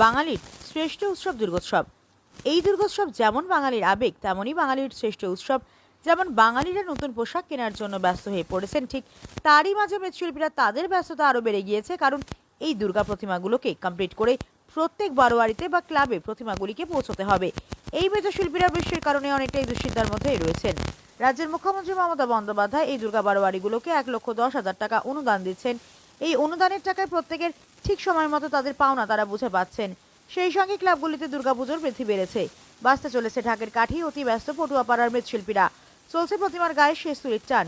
বাঙালির শ্রেষ্ঠ উৎসব দুর্গোৎসব। এই দুর্গোৎসব যেমন বাঙালির আবেগ, তেমনই বাঙালির শ্রেষ্ঠ উৎসব। যেমন বাঙালিরা নতুন পোশাক কেনার জন্য ব্যস্ত হয়ে পড়েছেন, ঠিক তারই মাঝে মৃৎশিল্পীরা তাদের ব্যস্ততা আরও বেড়ে গিয়েছে, কারণ এই দুর্গা প্রতিমাগুলোকে কমপ্লিট করে প্রত্যেক বারোয়ারিতে বা ক্লাবে প্রতিমাগুলিকে পৌঁছতে হবে। এই মৃৎশিল্পীরা বৃষ্টির কারণে অনেকটাই দুশ্চিন্তার মধ্যেই রয়েছেন। রাজ্যের মুখ্যমন্ত্রী মমতা বন্দ্যোপাধ্যায় এই দুর্গা বারোয়ারিগুলোকে এক লক্ষ দশ হাজার টাকা অনুদান দিচ্ছেন। এই অনুদানের টাকায় প্রত্যেকের ঠিক সময় মতো তাদের পাওনা তারা বুঝে পাচ্ছেন। সেই সঙ্গে ক্লাবগুলিতে দুর্গাপুজোর বৃদ্ধি বেড়েছে। বাঁচতে চলেছে ঢাকের কাঠি, অতি ব্যস্ত পটুয়াপাড়ার মৃৎশিল্পীরা। চলছে প্রতিমার গায়ে শেষ তুলির টান।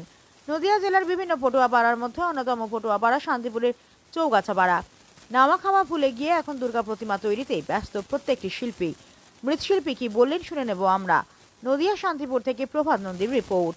নদিয়া জেলার বিভিন্ন পটুয়াপাড়ার মধ্যে অন্যতম পটুয়াপাড়া শান্তিপুরের চৌগাছাপাড়া। নামা খামা ভুলে গিয়ে এখন দুর্গা প্রতিমা তৈরিতেই ব্যস্ত প্রত্যেকটি শিল্পী। মৃৎশিল্পী কি বললেন শুনে নেব আমরা। নদিয়া শান্তিপুর থেকে প্রভাত নন্দীর রিপোর্ট।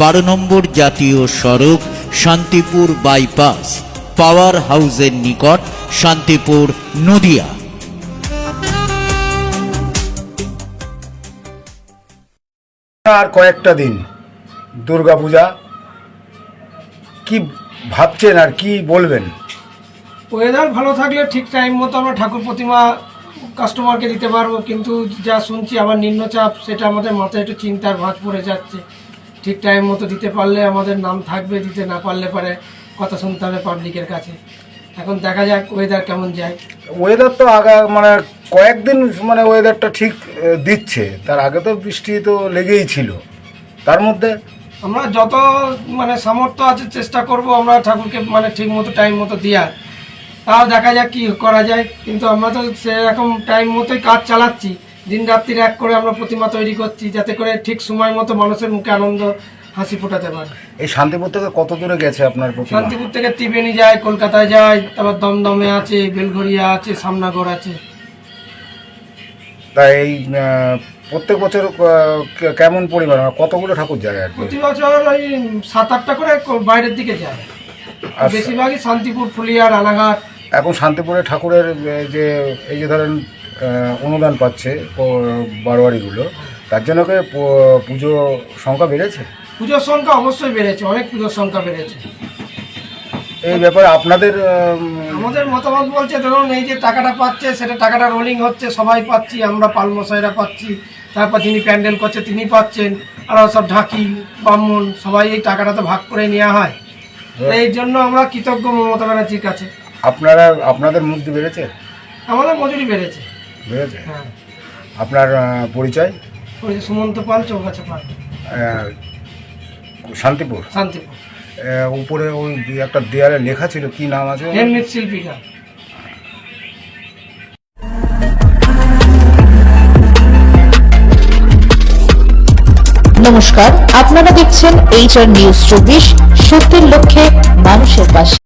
বারো নম্বর জাতীয় সড়ক শান্তিপুর বাইপাস পাওয়ার হাউসের নিকট শান্তিপুর নদিয়া। আর কয়েকটা দিন দুর্গাপূজা কি ভাবছেন আর কি বলবেন? ওয়েদার ভালো থাকলে ঠিক টাইম মতো আমরা ঠাকুর প্রতিমা কাস্টমারকে দিতে পারব কিন্তু যা শুনছি আবার নিম্নচাপ সেটা আমাদের মাথায় একটু চিন্তার ভাঁজ পড়ে যাচ্ছে। ঠিক টাইম মতো দিতে পারলে আমাদের নাম থাকবে দিতে না পারলে পরে কথা শুনতে হবে পাবলিকের কাছে। এখন দেখা যাক ওয়েদার কেমন যায়। ওয়েদার তো আগা মানে কয়েকদিন মানে ওয়েদারটা ঠিক দিচ্ছে। তার আগে তো বৃষ্টি তো লেগেই ছিল। তার মধ্যে? আমরা যত মানে সামর্থ্য আছে চেষ্টা করব আমরা ঠাকুরকে মানে ঠিক মতো টাইম মতো দেওয়ার। তাও দেখা যাক কি করা যায়। কিন্তু আমরা তো সেরকম টাইম মতোই কাজ চালাচ্ছি। দিন রাত্রির এক করে আমরা প্রতিমা তৈরি করছি যাতে করে ঠিক সময় মতো মানুষের মুখে আনন্দ হাসি ফোটাতে পারে। এই শান্তিপুর থেকে কত দূরে গেছে আপনার প্রতিমা? শান্তিপুর থেকে ত্রিবেণী যায় কলকাতায় যায় তারপর দমদমে আছে বেলঘরিয়া আছে সামনাগড় আছে। তাই এই প্রত্যেক বছর কেমন পরিমাণ কতগুলো ঠাকুর যায় আর প্রতি বছর ওই সাত আটটা করে বাইরের দিকে যায়। আর বেশিরভাগই শান্তিপুর ফুলিয়া রানাঘাট। এখন শান্তিপুরে ঠাকুরের যে এই যে ধরেন অনুদান পাচ্ছে বারোয়ারিগুলো। তার জন্য কি পুজো সংখ্যা বেড়েছে? পুজোর সংখ্যা অবশ্যই বেড়েছে অনেক পুজোর সংখ্যা বেড়েছে। এই ব্যাপারে আপনাদের আমাদের মতামত বলছে ধরুন এই যে টাকাটা পাচ্ছে সেটা টাকাটা রোলিং হচ্ছে সবাই পাচ্ছি আমরা পালমশাইরা পাচ্ছি তারপর যিনি প্যান্ডেল করছে তিনি পাচ্ছেন আর সব ঢাকি ব্রাহ্মণ সবাই এই টাকাটা তো ভাগ করে নেওয়া হয়। তো এই জন্য আমরা কৃতজ্ঞ মমতা ব্যানার্জির কাছে। আপনারা আপনাদের মূর্তি বেড়েছে? আমাদের মজুরি বেড়েছে। হ্যাঁ। আপনার পরিচয়? সুমন্ত পাল চৌগাছা পাল। শান্তিপুর? শান্তিপুর। আহ, উপরে ওই একটা দেয়ালে লেখা ছিল কি নাম আছে শিল্পিকা। নমস্কার আপনারা দেখছেন এইচআর নিউজ চব্বিশ সত্যের লক্ষ্যে মানুষের পাশে।